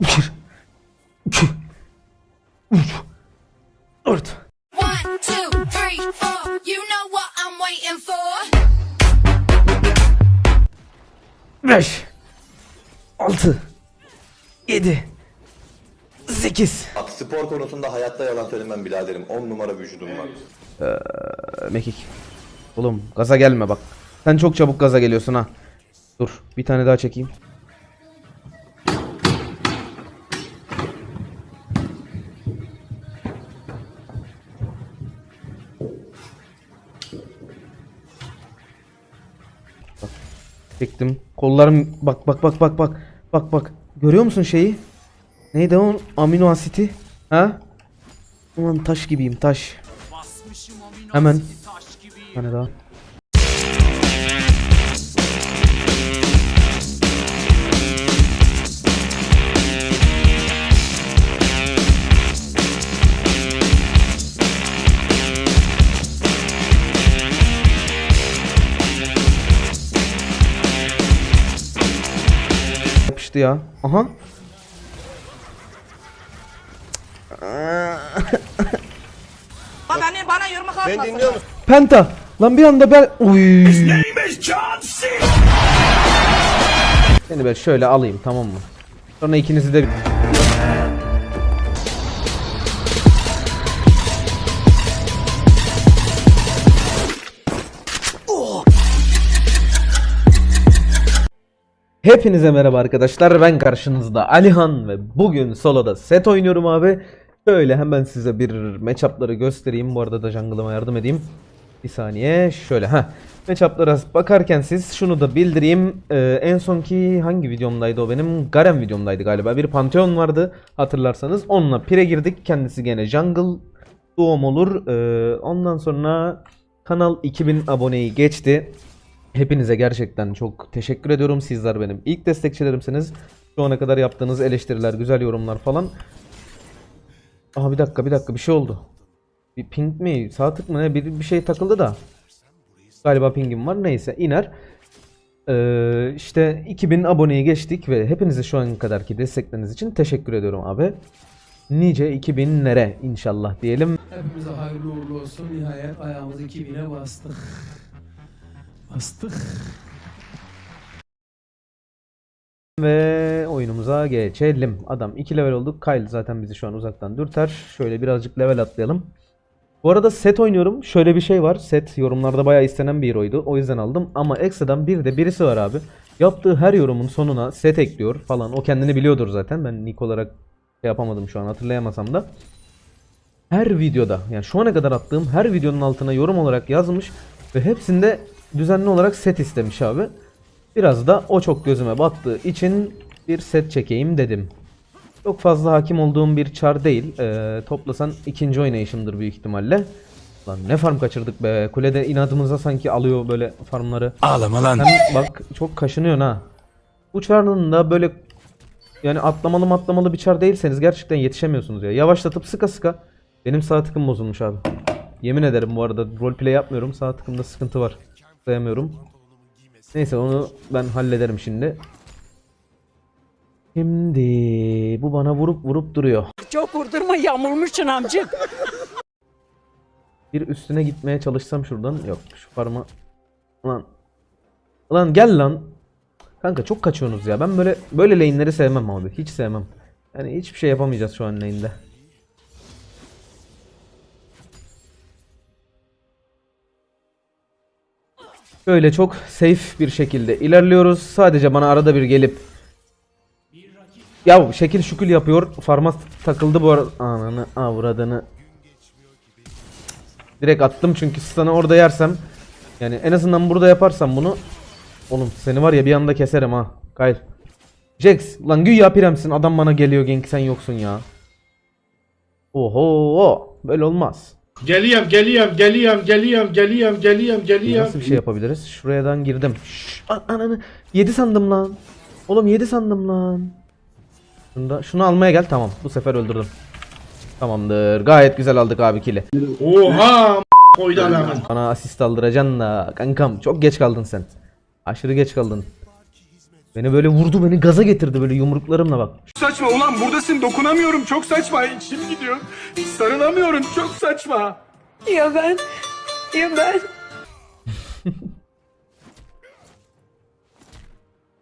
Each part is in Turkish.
Bir. İki. Üç. Dört. One, two, three, four. You know what I'm waiting for. Beş. Altı. Yedi. Sekiz. Bak spor konusunda hayatta yalan söylemem biraderim. 10 numara vücudum var. Mekik. Oğlum gaza gelme bak. Sen çok çabuk gaza geliyorsun ha. Dur bir tane daha çekeyim. Çektim. Kollarım bak bak bak bak bak. Bak bak. Görüyor musun şeyi? Neydi o? Amino asiti. Ha? Ulan taş gibiyim taş. Hemen. Bir tane daha. Yapıştı ya. Aha. Beni bana yırmak atmasın. Penta. Lan bir anda ben... Uy. Seni ben şöyle alayım tamam mı? Sonra ikinizi de... Hepinize merhaba arkadaşlar. Ben karşınızda Alihan ve bugün soloda set oynuyorum abi. Şöyle hemen size bir matchup'ları göstereyim. Bu arada da jungle'ıma yardım edeyim. Bir saniye. Şöyle ha. Matchup'lara bakarken siz şunu da bildireyim. Ee, en sonki hangi videomdaydı o benim? Garen videomdaydı galiba. Bir Pantheon vardı hatırlarsanız. Onunla pire girdik. Kendisi gene jungle doğum olur. Ee, ondan sonra kanal 2000 aboneyi geçti. Hepinize gerçekten çok teşekkür ediyorum. Sizler benim ilk destekçilerimsiniz. Şu ana kadar yaptığınız eleştiriler, güzel yorumlar falan. Aha bir dakika bir dakika bir şey oldu. Bir ping mi? Sağ tık mı ne? Bir, bir şey takıldı da. Galiba pingim var. Neyse iner. Ee, işte 2000 aboneyi geçtik ve hepinize şu an kadarki destekleriniz için teşekkür ediyorum abi. Nice 2000'lere inşallah diyelim. Hepimize hayırlı uğurlu olsun. Nihayet ayağımızı 2000'e bastık. Bastık. Ve oyunumuza geçelim. Adam 2 level olduk. Kyle zaten bizi şu an uzaktan dürter. Şöyle birazcık level atlayalım. Bu arada set oynuyorum. Şöyle bir şey var. Set yorumlarda bayağı istenen bir hero'ydu. O yüzden aldım. Ama ekstradan bir de birisi var abi. Yaptığı her yorumun sonuna set ekliyor falan. O kendini biliyordur zaten. Ben nick olarak şey yapamadım şu an hatırlayamasam da. Her videoda yani şu ana kadar attığım her videonun altına yorum olarak yazmış. Ve hepsinde düzenli olarak set istemiş abi. Biraz da o çok gözüme battığı için bir set çekeyim dedim. Çok fazla hakim olduğum bir çar değil. Ee, toplasan ikinci oynayışımdır büyük ihtimalle. Lan ne farm kaçırdık be. Kulede inadımıza sanki alıyor böyle farmları. Ağlama lan. Sen bak çok kaşınıyorsun ha. Bu çarın da böyle yani atlamalı atlamalı bir çar değilseniz gerçekten yetişemiyorsunuz ya. Yavaşlatıp sıka sıka. Benim sağ tıkım bozulmuş abi. Yemin ederim bu arada roleplay yapmıyorum. Sağ tıkımda sıkıntı var. Sayamıyorum. Neyse onu ben hallederim şimdi. Şimdi bu bana vurup vurup duruyor. Çok vurdurma yamulmuşsun amcık. Bir üstüne gitmeye çalışsam şuradan. Yok şu farma. Ulan. Ulan gel lan. Kanka çok kaçıyorsunuz ya. Ben böyle böyle lane'leri sevmem abi. Hiç sevmem. Yani hiçbir şey yapamayacağız şu an lane'de. Böyle çok safe bir şekilde ilerliyoruz. Sadece bana arada bir gelip ya şekil şükül yapıyor. Farma takıldı bu arada. Ananı avradını. Direkt attım çünkü stun'ı orada yersem yani en azından burada yaparsam bunu Oğlum seni var ya bir anda keserim ha. Kyle. Jax lan güya piremsin adam bana geliyor gank sen yoksun ya. Oho böyle olmaz. Geliyorum, geliyorum, geliyorum, geliyorum, geliyorum, geliyorum, geliyorum. Nasıl bir şey yapabiliriz? Şuradan girdim. Şşş, an- ananı 7 sandım lan. Oğlum 7 sandım lan. Şunu, da, şunu almaya gel tamam. Bu sefer öldürdüm. Tamamdır. Gayet güzel aldık abi kili. Oha m- koydu adamın. Bana asist aldıracaksın da kankam çok geç kaldın sen. Aşırı geç kaldın. Beni böyle vurdu beni gaza getirdi böyle yumruklarımla bak. saçma ulan buradasın dokunamıyorum çok saçma içim gidiyor sarılamıyorum çok saçma. Ya ben? Ya ben?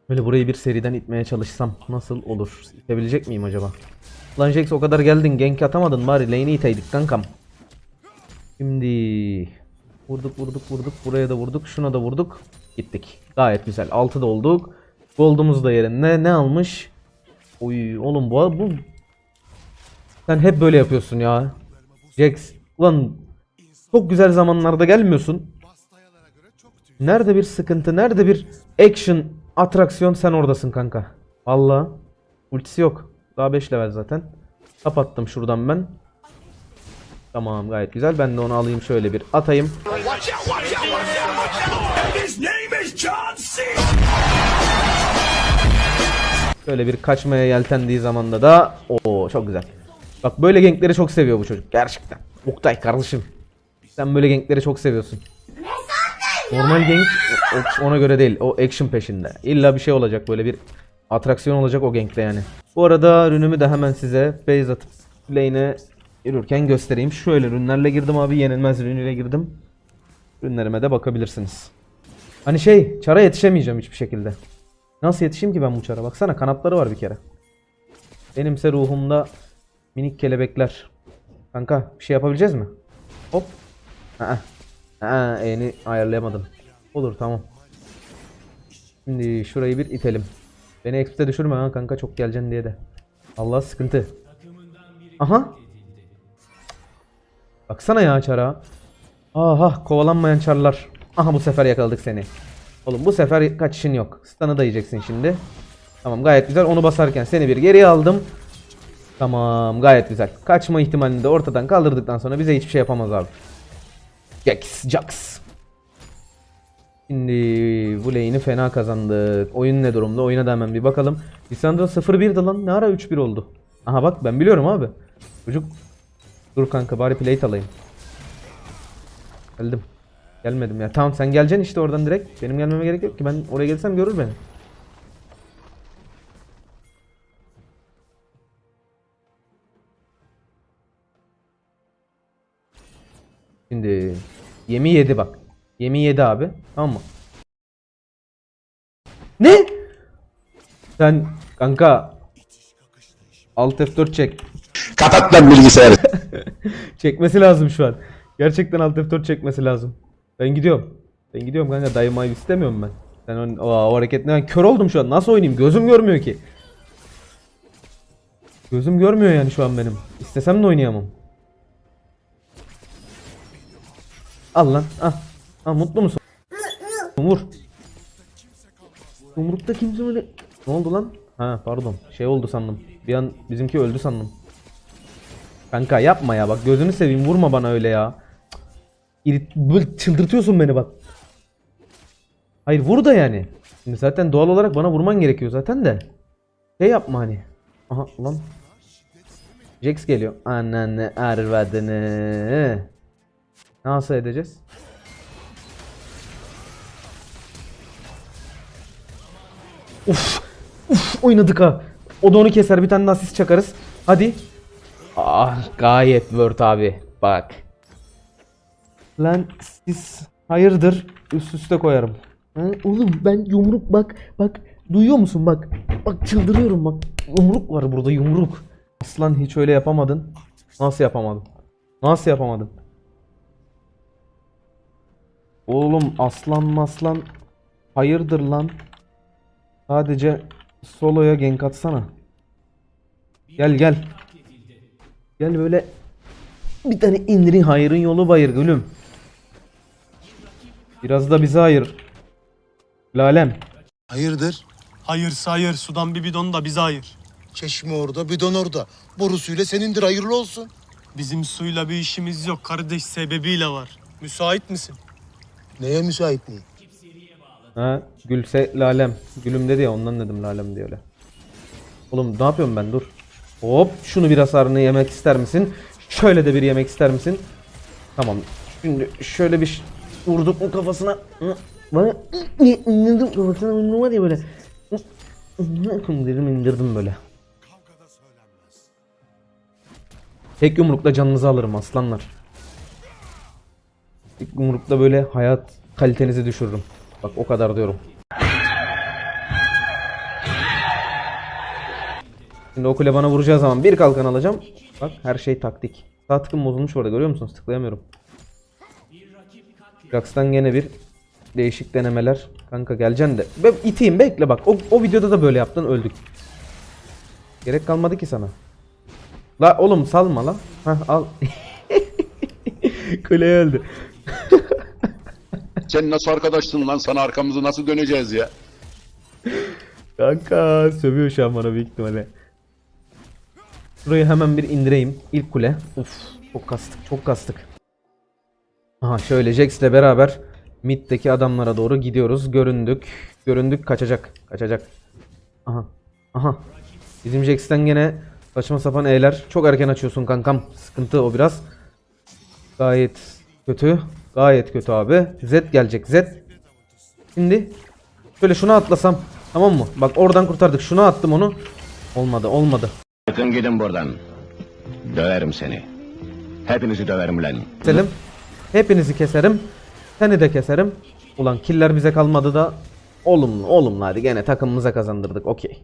Böyle burayı bir seriden itmeye çalışsam nasıl olur? İtebilecek miyim acaba? Lan Jax o kadar geldin gank atamadın bari lane'i iteydik kankam. Şimdi vurduk vurduk vurduk buraya da vurduk şuna da vurduk gittik. Gayet güzel 6'da olduk. Gold'umuz da yerinde ne almış? Oy oğlum bu bu sen hep böyle yapıyorsun ya. Jax ulan çok güzel zamanlarda gelmiyorsun. Nerede bir sıkıntı, nerede bir action, atraksiyon sen oradasın kanka. Valla. Ultisi yok. Daha 5 level zaten. Kapattım şuradan ben. Tamam gayet güzel. Ben de onu alayım şöyle bir atayım. Şöyle bir kaçmaya yeltendiği zamanda da o çok güzel. Bak böyle gankleri çok seviyor bu çocuk gerçekten. Oktay kardeşim. Sen böyle gankleri çok seviyorsun. Normal gank ona göre değil. O action peşinde. İlla bir şey olacak böyle bir atraksiyon olacak o gankte yani. Bu arada rünümü de hemen size base atıp lane'e yürürken göstereyim. Şöyle rünlerle girdim abi. Yenilmez rünüyle girdim. Rünlerime de bakabilirsiniz. Hani şey çara yetişemeyeceğim hiçbir şekilde. Nasıl yetişeyim ki ben bu çara? Baksana kanatları var bir kere. Benimse ruhumda minik kelebekler. Kanka bir şey yapabileceğiz mi? Hop. Aa. Aa, E'ni ayarlayamadım. Olur tamam. Şimdi şurayı bir itelim. Beni XP'de düşürme ha kanka çok geleceksin diye de. Allah sıkıntı. Aha. Baksana ya çara. Aha kovalanmayan çarlar. Aha bu sefer yakaladık seni. Oğlum bu sefer kaçışın yok. Stun'ı da yiyeceksin şimdi. Tamam gayet güzel. Onu basarken seni bir geriye aldım. Tamam gayet güzel. Kaçma ihtimalini de ortadan kaldırdıktan sonra bize hiçbir şey yapamaz abi. Jax, Jax. Şimdi bu lane'i fena kazandık. Oyun ne durumda? Oyuna da hemen bir bakalım. Lissandra 0-1'di lan. Ne ara 3-1 oldu? Aha bak ben biliyorum abi. Çocuk. Dur kanka bari plate alayım. Geldim. Gelmedim ya. Tamam sen geleceksin işte oradan direkt. Benim gelmeme gerek yok ki. Ben oraya gelsem görür beni. Şimdi yemi yedi bak. Yemi yedi abi. Tamam mı? Ne? Sen kanka Alt F4 çek. Kapat lan bilgisayarı. Çekmesi lazım şu an. Gerçekten Alt F4 çekmesi lazım. Ben gidiyorum. Ben gidiyorum kanka dayımayı istemiyorum ben. Sen o, o, o hareketle ben kör oldum şu an. Nasıl oynayayım? Gözüm görmüyor ki. Gözüm görmüyor yani şu an benim. İstesem de oynayamam. Al lan. Ah. Ah mutlu musun? Vur. Yumrukta kimse öyle... Ne oldu lan? Ha pardon. Şey oldu sandım. Bir an bizimki öldü sandım. Kanka yapma ya bak gözünü seveyim vurma bana öyle ya. İrit, böyle çıldırtıyorsun beni bak. Hayır vur da yani. Şimdi zaten doğal olarak bana vurman gerekiyor zaten de. Şey yapma hani. Aha lan. Jax geliyor. Ananı arvadını. Nasıl edeceğiz? Uf. Uf oynadık ha. O da onu keser bir tane daha asist çakarız. Hadi. Ah gayet word abi. Bak. Lan siz hayırdır üst üste koyarım. Ha, oğlum ben yumruk bak bak duyuyor musun bak. Bak çıldırıyorum bak. Yumruk var burada yumruk. Aslan hiç öyle yapamadın. Nasıl yapamadın? Nasıl yapamadın? Oğlum aslan maslan hayırdır lan? Sadece soloya gank atsana. Gel gel. Gel böyle bir tane indirin hayırın yolu bayır gülüm. Biraz da bize hayır. Lalem. Hayırdır? Hayır sayır sudan bir bidon da bize hayır. Çeşme orada, bidon orada. Borusuyla senindir, hayırlı olsun. Bizim suyla bir işimiz yok kardeş sebebiyle var. Müsait misin? Neye müsait mi? Ha gülse lalem. Gülüm dedi ya ondan dedim lalem diye öyle. Oğlum ne yapıyorum ben dur. Hop şunu bir hasarını yemek ister misin? Şöyle de bir yemek ister misin? Tamam. Şimdi şöyle bir vurduk mu kafasına? Bana vurdum kafasına vurdum var ya böyle. İndirdim indirdim böyle. Tek yumrukla canınızı alırım aslanlar. Tek yumrukla böyle hayat kalitenizi düşürürüm. Bak o kadar diyorum. Şimdi o kule bana vuracağı zaman bir kalkan alacağım. Bak her şey taktik. Sağ tıkım bozulmuş orada görüyor musunuz? Tıklayamıyorum. Jax'tan gene bir değişik denemeler. Kanka geleceksin de. Ben iteyim bekle bak. O, o videoda da böyle yaptın öldük. Gerek kalmadı ki sana. La oğlum salma la. Hah al. Kule öldü. Sen nasıl arkadaşsın lan? Sana arkamızı nasıl döneceğiz ya? Kanka sövüyor şu an bana büyük ihtimalle. Şurayı hemen bir indireyim. İlk kule. Uf çok kastık çok kastık. Aha şöyle Jax ile beraber middeki adamlara doğru gidiyoruz. Göründük. Göründük kaçacak. Kaçacak. Aha. Aha. Bizim Jax'ten gene saçma sapan E'ler. Çok erken açıyorsun kankam. Sıkıntı o biraz. Gayet kötü. Gayet kötü abi. Z gelecek Z. Şimdi Şöyle şunu atlasam. Tamam mı? Bak oradan kurtardık. Şunu attım onu. Olmadı olmadı. Bakın gidin buradan. Döverim seni. Hepinizi döverim lan. Keselim. Hepinizi keserim. Seni de keserim. Ulan killer bize kalmadı da. Olumlu olumlu hadi gene takımımıza kazandırdık. Okey.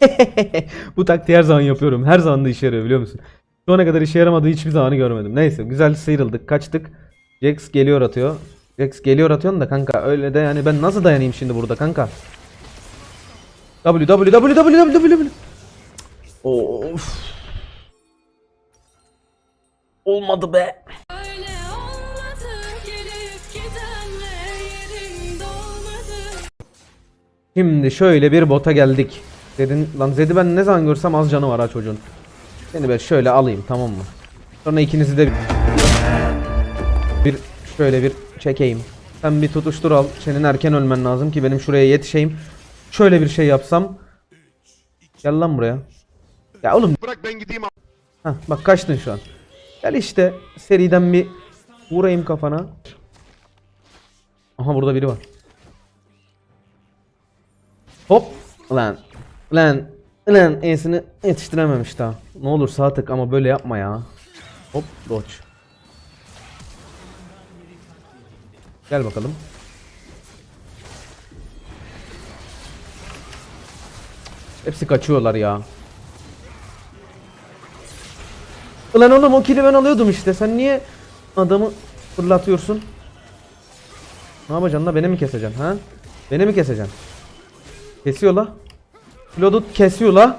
Bu taktiği her zaman yapıyorum. Her zaman da işe yarıyor biliyor musun? Şu ana kadar işe yaramadığı hiçbir zamanı görmedim. Neyse güzel sıyrıldık kaçtık. Jax geliyor atıyor. Jax geliyor atıyorsun da kanka öyle de yani ben nasıl dayanayım şimdi burada kanka? W W W W W W Of. Olmadı be. Öyle olmadı gelip gidenle yerin dolmadı. Şimdi şöyle bir bota geldik. Zed'in lan Zed'i ben ne zaman görsem az canı var ha çocuğun. Seni ben şöyle alayım tamam mı? Sonra ikinizi de bir şöyle bir çekeyim. Sen bir tutuştur al. Senin erken ölmen lazım ki benim şuraya yetişeyim. Şöyle bir şey yapsam. Gel lan buraya. Ya oğlum Bırak ben gideyim. Hah bak kaçtın şu an. Gel işte seriden bir vurayım kafana. Aha burada biri var. Hop. Lan. Lan. Lan ensini yetiştirememiş daha. Ne olur sağ tık ama böyle yapma ya. Hop dodge. Gel bakalım. Hepsi kaçıyorlar ya. Ulan oğlum o kili ben alıyordum işte. Sen niye adamı fırlatıyorsun? Ne yapacaksın la? Beni mi keseceksin ha? Beni mi keseceksin? Kesiyor la. Pilotut kesiyor la.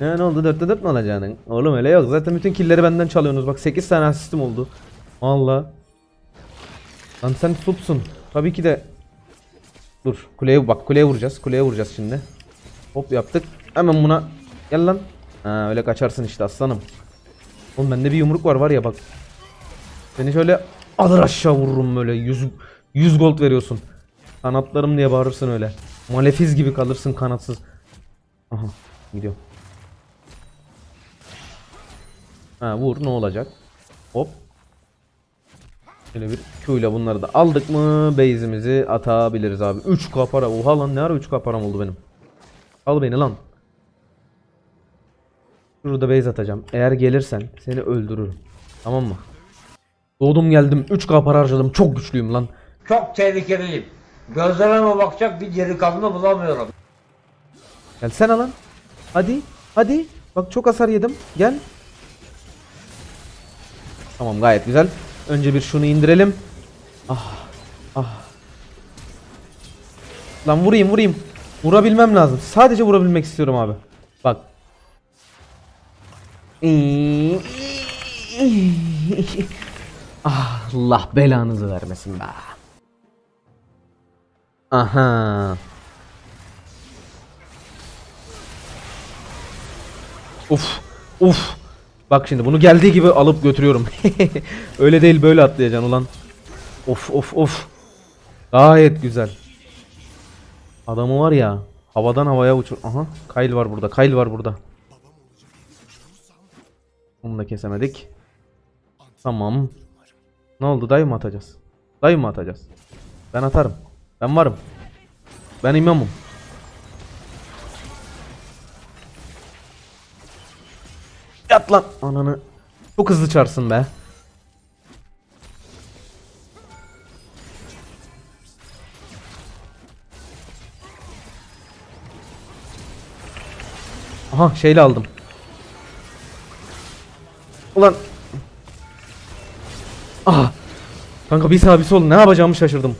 Ya ne oldu? Dörtte dört mü alacaksın? Oğlum öyle yok. Zaten bütün killeri benden çalıyorsunuz. Bak 8 tane asistim oldu. Valla. Lan sen supsun. Tabii ki de. Dur. Kuleye bak. Kuleye vuracağız. Kuleye vuracağız şimdi. Hop yaptık. Hemen buna. Gel lan. Ha öyle kaçarsın işte aslanım. Oğlum bende bir yumruk var var ya bak. Seni şöyle alır aşağı vururum böyle 100 100 gold veriyorsun. Kanatlarım diye bağırırsın öyle. Malefiz gibi kalırsın kanatsız. Aha gidiyor. Ha vur ne olacak? Hop. Şöyle bir Q bunları da aldık mı base'imizi atabiliriz abi. 3k para. Oha lan ne ara 3k param oldu benim. Al beni lan. Şurada base atacağım. Eğer gelirsen seni öldürürüm. Tamam mı? Doğdum geldim 3k para harcadım. Çok güçlüyüm lan. Çok tehlikeliyim. Gözlerime bakacak bir delikanlı bulamıyorum. Gelsene lan. Hadi. Hadi. Bak çok hasar yedim. Gel. Tamam gayet güzel. Önce bir şunu indirelim. Ah. Ah. Lan vurayım vurayım. Vurabilmem lazım. Sadece vurabilmek istiyorum abi. Bak. Ah, Allah belanızı vermesin be. Aha. Uf. Uf. Bak şimdi bunu geldiği gibi alıp götürüyorum. Öyle değil böyle atlayacaksın ulan. Of of of. Gayet güzel. Adamı var ya havadan havaya uçur. Aha Kyle var burada. Kyle var burada. Onu da kesemedik. Tamam. Ne oldu dayı mı atacağız? Dayı mı atacağız? Ben atarım. Ben varım. Ben imamım. Yat lan ananı. Çok hızlı çarsın be. Aha şeyle aldım. Ulan. Aha. Kanka bir sağ bir sol ne yapacağımı şaşırdım.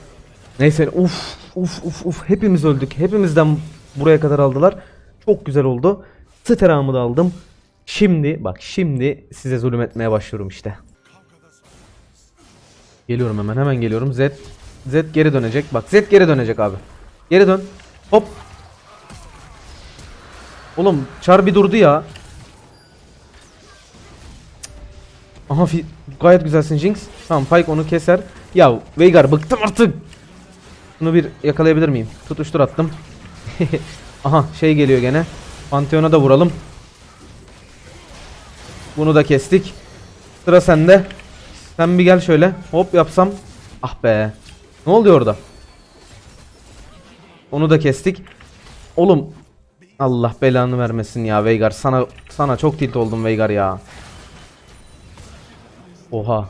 Neyse uf uf uf uf hepimiz öldük. Hepimizden buraya kadar aldılar. Çok güzel oldu. Steramı da aldım. Şimdi bak şimdi size zulüm etmeye başlıyorum işte. Geliyorum hemen hemen geliyorum. Z Z geri dönecek. Bak Z geri dönecek abi. Geri dön. Hop. Oğlum çar bir durdu ya. Aha gayet güzelsin Jinx. Tamam Pyke onu keser. Ya Veigar bıktım artık. Bunu bir yakalayabilir miyim? Tutuştur attım. Aha şey geliyor gene. Pantheon'a da vuralım. Bunu da kestik. Sıra sende. Sen bir gel şöyle. Hop yapsam. Ah be. Ne oluyor orada? Onu da kestik. Oğlum. Allah belanı vermesin ya Veigar. Sana sana çok tilt oldum Veigar ya. Oha.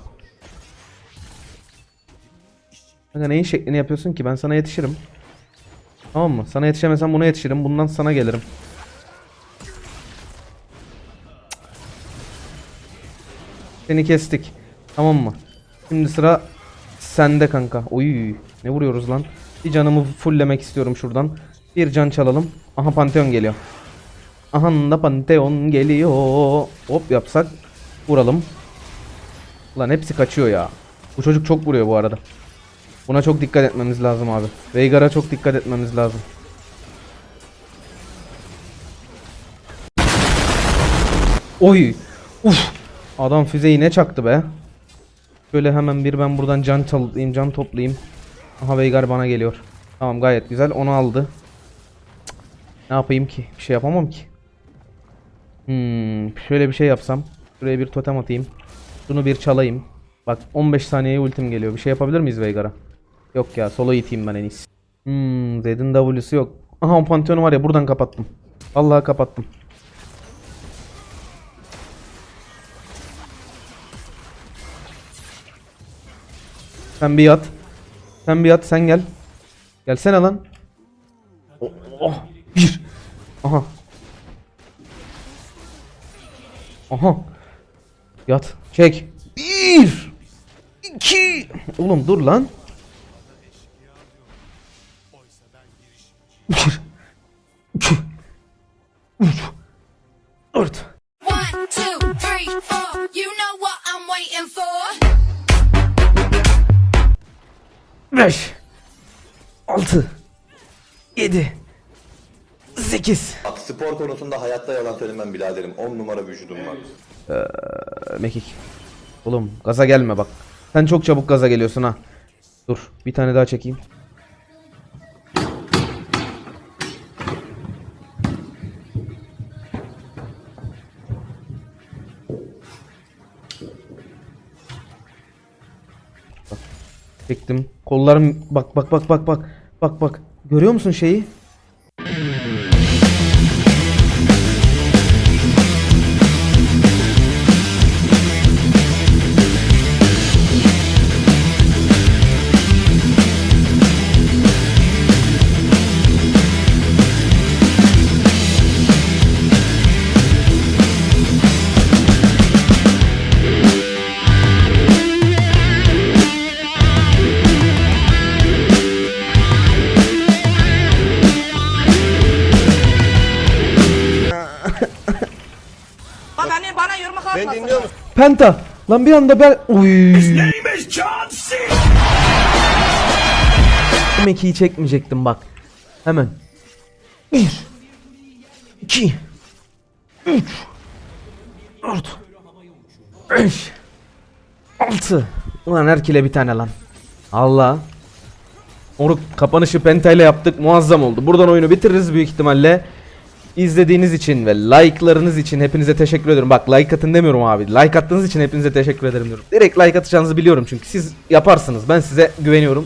Kanka neyin şeklini yapıyorsun ki? Ben sana yetişirim. Tamam mı? Sana yetişemesem buna yetişirim. Bundan sana gelirim. Seni kestik. Tamam mı? Şimdi sıra sende kanka. Oy, ne vuruyoruz lan? Bir canımı fulllemek istiyorum şuradan. Bir can çalalım. Aha Pantheon geliyor. Aha da Pantheon geliyor. Hop yapsak vuralım. Ulan hepsi kaçıyor ya. Bu çocuk çok vuruyor bu arada. Buna çok dikkat etmemiz lazım abi. Veigar'a çok dikkat etmemiz lazım. Oy. Uf. Adam füzeyi ne çaktı be. Şöyle hemen bir ben buradan can çalayım, can toplayayım. Aha Veigar bana geliyor. Tamam gayet güzel. Onu aldı. Ne yapayım ki? Bir şey yapamam ki. Hmm, şöyle bir şey yapsam. Şuraya bir totem atayım. Şunu bir çalayım. Bak 15 saniyeye ultim geliyor. Bir şey yapabilir miyiz Veigar'a? Yok ya solo iteyim ben en iyisi. Hmm, Zed'in W'su yok. Aha o Pantheon'u var ya buradan kapattım. Vallahi kapattım. Sen bir yat. Sen bir yat sen gel. Gelsene lan. Oh, oh. Bir. Aha. Aha. Yat. Çek. Bir. iki. Oğlum dur lan. Bir. iki, Üç. Dört. One, two, three, 8 Bak spor konusunda hayatta yalan söylemem biraderim. 10 numara vücudum var. Mekik. Oğlum gaza gelme bak. Sen çok çabuk gaza geliyorsun ha. Dur bir tane daha çekeyim. Bak, Çektim. Kollarım bak bak bak bak bak. Bak bak. Görüyor musun şeyi? Bana yorma kalkmasın. Penta. Lan bir anda ben... Uy. Mekiği çekmeyecektim bak. Hemen. 1 2 3 4 5 6 Ulan Erkil'e bir tane lan. Allah. Onu kapanışı pentayla yaptık. Muazzam oldu. Buradan oyunu bitiririz büyük ihtimalle. İzlediğiniz için ve like'larınız için hepinize teşekkür ederim. Bak like atın demiyorum abi. Like attığınız için hepinize teşekkür ederim diyorum. Direkt like atacağınızı biliyorum çünkü siz yaparsınız. Ben size güveniyorum.